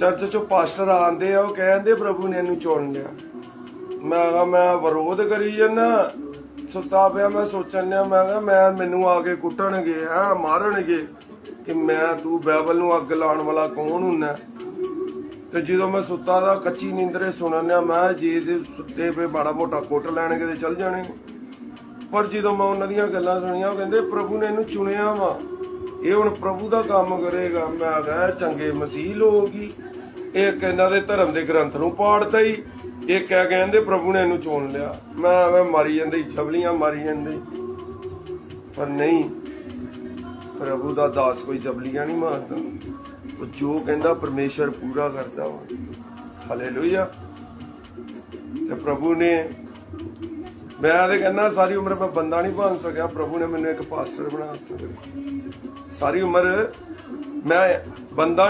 Church ਚੋਂ pastor ਆਂਦੇ ਆ, ਉਹ ਕਹਿੰਦੇ ਪ੍ਰਭੂ ਨੇ ਇਹਨੂੰ ਚੁਣ ਲਿਆ। ਮੈਂ ਕਿਹਾ, ਮੈਂ ਵਿਰੋਧ ਕਰੀ ਜੰਨਾ ਸੁੱਤਾ ਪਿਆ, ਮੈਂ ਸੋਚਣ ਡਿਆ, ਮੈਂ ਕਿਹਾ, ਮੈਂ ਮੈਨੂੰ ਆ ਕੇ ਕੁੱਟਣਗੇ ਆ ਮਾਰਨਗੇ ਕਿ ਮੈਂ, ਤੂੰ ਬਾਈਬਲ ਨੂੰ ਅੱਗ ਲਾਉਣ ਵਾਲਾ ਕੌਣ ਹੁੰਨਾ? ਤੇ ਜਦੋਂ ਮੈਂ ਸੁੱਤਾ ਦਾ ਕੱਚੀ ਨੀਂਦਰੇ ਸੁਣਨ ਡਿਆ, ਮੈਂ ਜੇ ਦੇ ਸੁੱਤੇ ਪਏ ਮਾੜਾ ਮੋਟਾ ਕੁੱਟ ਲੈਣਗੇ ਤੇ ਚੱਲ ਜਾਣੇ ਪਰ ਜਦੋਂ ਮੈਂ ਉਹਨਾਂ ਦੀਆਂ ਗੱਲਾਂ ਸੁਣੀਆਂ, ਉਹ ਕਹਿੰਦੇ, ਪ੍ਰਭੂ ਨੇ ਇਹਨੂੰ ਚੁਣਿਆ ਵਾ। ਇਹ ਹੁਣ ਪ੍ਰਭੂ ਦਾ ਕੰਮ ਕਰੇਗਾ। ਮੈਂ ਕਿਹਾ ਚੰਗੇ ਮਸੀਹ ਲੋਕ ਇਹ ਕਹਿੰਦਾ ਦੇ ਧਰਮ ਦੇ ਗ੍ਰੰਥ ਨੂੰ ਪਾੜਤਾ ਹੀ। ਇਹ ਕਹਿ ਕਹਿੰਦੇ, ਪ੍ਰਭੂ ਨੇ ਇਹਨੂੰ ਚੁਣ ਲਿਆ। ਮੈਂ ਐਵੇਂ ਮਾਰੀ ਜਾਂਦੇ ਛਬਲੀਆਂ ਮਾਰੀ ਜਾਂਦੇ ਪਰ ਨਹੀਂ, ਪ੍ਰਭੂ ਦਾ ਦਾਸ ਕੋਈ ਜਬਲੀਆਂ ਨਹੀਂ ਮਾਰਦਾ। ਉਹ ਜੋ ਕਹਿੰਦਾ ਪਰਮੇਸ਼ਰ ਪੂਰਾ ਕਰਦਾ ਵਾ। ਹਾਲੇਲੂਇਆ ਤੇ ਪ੍ਰਭੂ ਨੇ ਮੈਂ ਤੇ ਕਹਿੰਦਾ ਸਾਰੀ ਉਮਰ ਮੈਂ ਬੰਦਾ ਨਹੀਂ ਬਣ ਸਕਿਆ, ਪ੍ਰਭੂ ਨੇ ਮੈਨੂੰ ਇੱਕ ਪਾਸਟਰ ਬਣਾ ਦਿੱਤਾ। ਸਾਰੀ ਉਮਰ ਮੈਂ ਬੰਦਾ